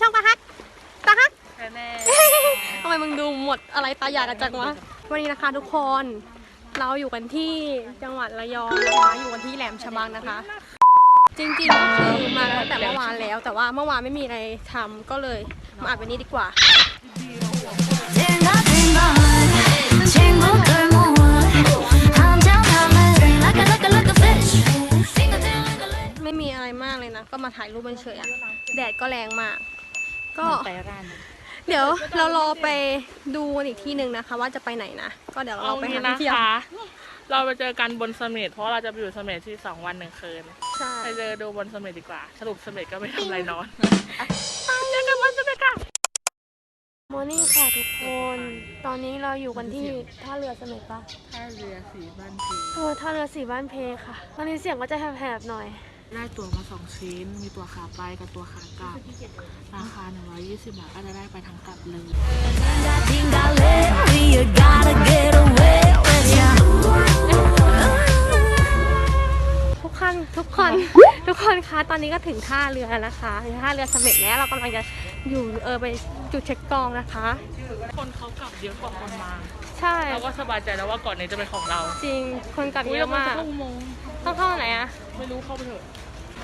ช่องปะฮักตาฮักแม่ทำไมมึงดูหมดอะไรตาอยากกันจังวะวันนี้นะคะทุกคนเราอยู่กันที่จังหวัดระยองนะคะอยู่กันที่แหลมฉบังนะคะ จริงๆก็คือมาตั้งแต่เมื่อวานแล้ว แต่ว่าเมื่อวานไม่มีอะไรทำก็เลยมาอัดวันนี้ดีกว่าไม่มีอะไรมากเลยนะ ก็มาถ่ายรูปเฉยๆแดดก็แรงมาก ก็ไปร้านเดี๋ยวเรารอไปดูกันอีกที่หนึ่งนะคะ ว่าจะไปไหนนะ ก็เดี๋ยวเอาเราไปงี้หานะที่เที่ยวคะเราไปเจอกันบนเสม็ดเพราะเราจะไปอยู่เสม็ดที่สองวันหนึ่งคืนใช่ไปเจอดูบนเสม็ดดีกว่า สรุปเสม็ดก็ไม่ทำอะไรนอนเจอกันบนเสม็ดค่ะโมอนี่ค่ะทุกคน ตอนนี้เราอยู่กันที่ท่าเรือเสม็ดปะท่าเรือสีบ้านพีเออท่าเรือสีบ้านเพค่ะ ตอนนี้เสียงก็จะแหบๆหน่อย ได้ตั๋วมาสองชิ้น มีตั๋วขาไปกับตั๋วขากลับ ราคา 120 บาทก็จะได้ไปทั้งกลับเลย띵가 lately you gotta get away with ya ทุกคนทุกคน ทุกคนคะตอนนี้ก็ถึงท่าเรือแล้วนะคะถึงท่าเรือเสม็ดแล้วเรากำลังจะอยู่เออไปจุดเช็คกองนะคะ คนเขากลับเยอะกว่าคนมา ใช่เราก็สบายใจแล้วว่าก่อนนี้จะเป็นของเรา จริงคนกลับอุ้ยเยเราอะมากจะเข้าอุโมงค์ต้องเข้าไหนอะไม่รู้เข้าไปเถอะ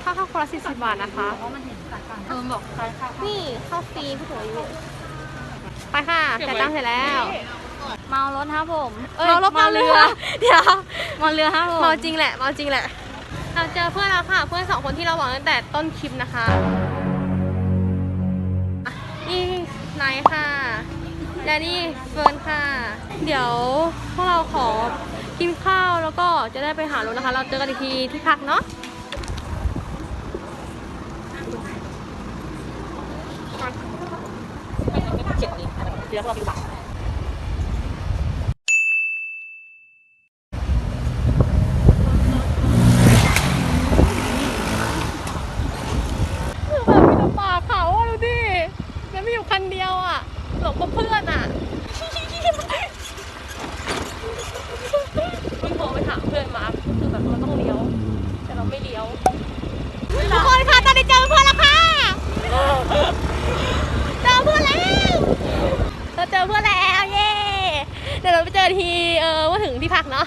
เข้าเข้าคนละสี่สิบบาทนะคะเออบอกนี่เข้าฟรีผู้สูงอายุไปค่ะจ่ายตังค์เสร็จแล้ว เมารถครับผมเมารถเมาเรือ เดี๋ยวเมาเรือครับผมเมาจริงแหละเมาจริงแหละเราเจอเพื่อนแล้วค่ะ เพื่อนสองคนที่เราหวังตั้งแต่ต้นคลิปนะคะอะนี่ไนท์ค่ะ และนี่เฟิร์นค่ะ เดี๋ยวพวกเราขอกินข้าวแล้วก็จะได้ไปหารถนะคะ เราเจอกันอีกทีที่พักเนาะ เจ็ด นี้เดี๋ยวเราไปบัก แบบมีแต่ป่าเขาอะดูดิแล้วมีอยู่คันเดียวอะหลงกับเพื่อนอะมึงโทรไปถามเพื่อนมาคือแบบมันต้องเลี้ยว แต่เราไม่เลี้ยวทุกคนค่ะตอนนี้เจอเพื่อนแล้วค่ะเจอเพื่อนแล้ว เราเจอเพื่อนแล้ว เย้เดี๋ยวเราไปเจอทีเออว่าถึงที่พักเนาะ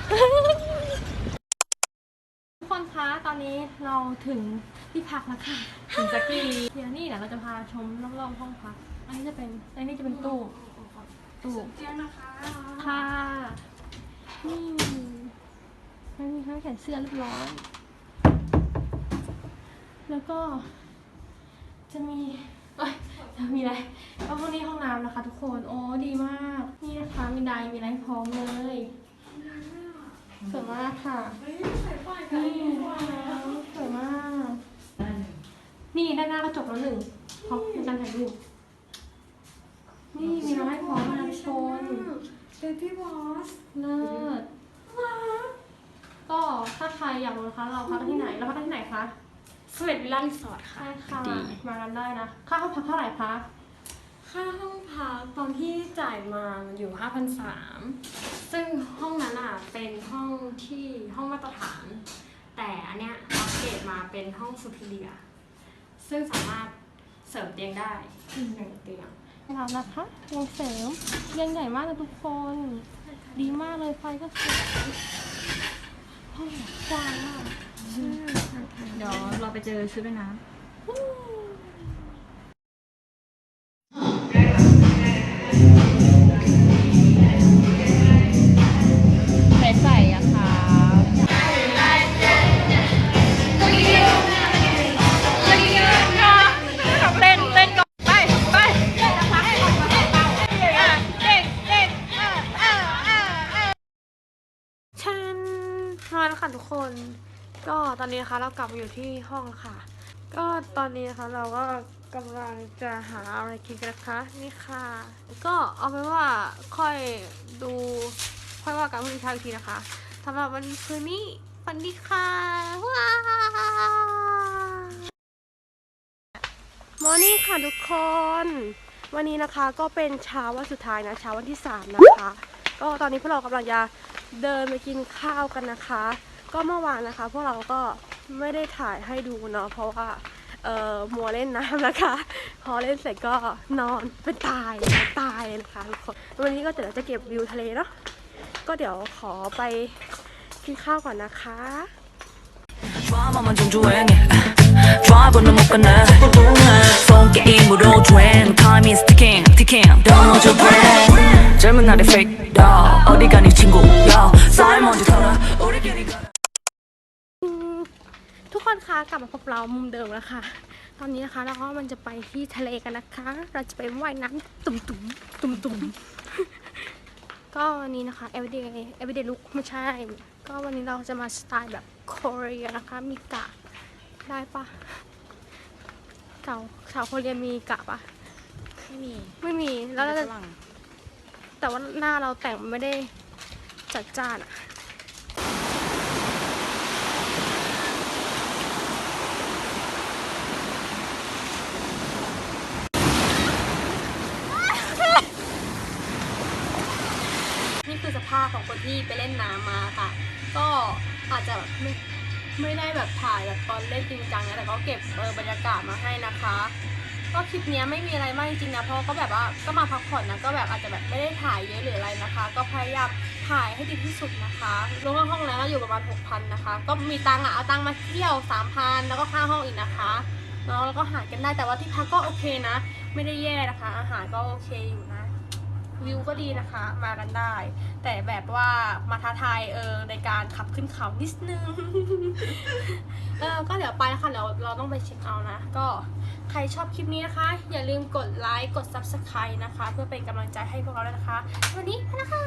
ทุกคนคะตอนนี้เราถึงที่พักแล้วค่ะถึงสักทีเดี๋ยวนี่เดี๋ยวเราจะพาชมรอบๆห้องพัก อันนี้จะเป็นอันนี้จะเป็นตู้ตู้เตียงนะคะค่ะนี่มันมีทั้งแขนเสื้อเรียบร้อย แล้วก็จะมี เอ้ยจะมีอะไรก็ห้องนี้ห้องน้ำนะคะ ทุกคนโอ้ดีมาก นี่นะคะมีไดร์มีอะไรพร้อมเลยสวยมากค่ะนี่ห้องน้ำสวยมาก นี่ด้านหน้ากระจกแล้วหนึ่งพร้อมในการถ่ายรูปนี่มีน้ำให้พร้อมมาทุกคนเบบี้บอสเลิศก็ถ้าใครอยากรู้นะคะเราพักกันที่ไหนเราพักกันที่ไหนคะ สวีทวิลล่ารีสอร์ทค่ะ ใช่ค่ะมากันได้นะ ค่าห้องพักเท่าไหร่คะ ค่าห้องพักตอนที่จ่ายมามันอยู่5,300ซึ่งห้องนั้นอะเป็นห้องที่ห้องมาตรฐาน แต่อันเนี้ยอัปเกรดมาเป็นห้องสุพิเลียซึ่งสามารถเสริมเตียงได้หนึ่งเตียง เรานะคะเตียงเสริมเตียงใหญ่มากเลยทุกคน ดีมากเลยไฟก็สวยห้องแบบกว้างมาก เดี๋ยวเราไปเจอชุดว่ายน้ใส่ใส่อะค่ะเต้นเต้นก่อนไปไปชันมาแล้วค่ะทุกคน ก็ตอนนี้นะคะเรากลับมาอยู่ที่ห้องค่ะ ก็ตอนนี้นะคะเราก็กำลังจะหาอะไรกินกันนะคะนี่ค่ะ ก็เอาเป็นว่าค่อยดูค่อยว่ากันพรุ่งนี้เช้าอีกทีนะคะสำหรับวันคืนนี้ฝันดีค่ะว้ามอร์นิ่งค่ะทุกคน วันนี้นะคะก็เป็นเช้าวันสุดท้ายนะเช้าวันที่สามนะคะ ก็ตอนนี้พวกเรากำลังจะเดินไปกินข้าวกันนะคะ ก็เมื่อวานนะคะ พวกเราก็ไม่ได้ถ่ายให้ดูเนาะเพราะว่า เอ่อมัวเล่นน้ำนะคะ พอเล่นเสร็จก็นอนเป็นตายตายเลยนะคะทุกคนวันนี้ก็เดี๋ยวเราจะเก็บวิวทะเลเนาะก็เดี๋ยวขอไปกินข้าวก่อนนะคะ 드라마만 좀 조용해 drive는 못 가네 손게임으로 주행 Time is ticking ticking Don't lose your brain 젊은 날의 fake dog 어디 가니 친구야 쌀 먼저 털어 우리끼리 걸어 อืมทุก คนคะกลับมาพบเรามุมเดิมแล้วค่ะ ตอนนี้นะคะเราก็มันจะไปที่ทะเลกันนะคะ เราจะไปว่ายน้ำตุ่มตุ่มตุ่มตุ่มๆก็วันนี้นะคะ everyday everyday look ไม่ใช่ ก็วันนี้เราจะมาสไตล์แบบ Korea นะคะ มีกะได้ปะสาวสาวโคเรียมีกะปะไม่มี ไม่มีแล้วเราจะฝรั่งแต่ว่าหน้าเราแต่งไม่ได้จัดจ้านอะนี่คือสภาพของคนที่ไปเล่นน้ำมาค่ะ ก็อาจจะแบบไม่ไม่ได้แบบถ่ายแบบตอนเล่นจริงจังนะแต่ก็เก็บเออบรรยากาศมาให้นะคะ ก็คลิปเนี้ยไม่มีอะไรมากจริงๆนะเพราะก็แบบว่าก็มาพักผ่อนนะก็แบบอาจจะแบบไม่ได้ถ่ายเยอะหรืออะไรนะคะ ก็พยายามถ่ายให้ดีที่สุดนะคะรวมห้องแล้วเราอยู่ประมาณ6,000นะคะ ก็มีตังค์อะเอาตังค์มาเที่ยว3,000แล้วก็ค่าห้องอีกนะคะเนาะแล้วก็หารกันได้แต่ว่าที่พักก็โอเคนะ ไม่ได้แย่นะคะ อาหารก็โอเคอยู่นะ วิวก็ดีนะคะมากันได้ แต่แบบว่ามาท้าทายเออในการขับขึ้นเขานิดนึงเออก็เดี๋ยวไปนะคะเดี๋ยวเราต้องไปเช็คเอาท์นะ ก็ใครชอบคลิปนี้นะคะ อย่าลืมกดไลค์กด subscribe นะคะ เพื่อเป็นกำลังใจให้พวกเราด้วยนะคะ วันนี้ไปแล้วค่ะ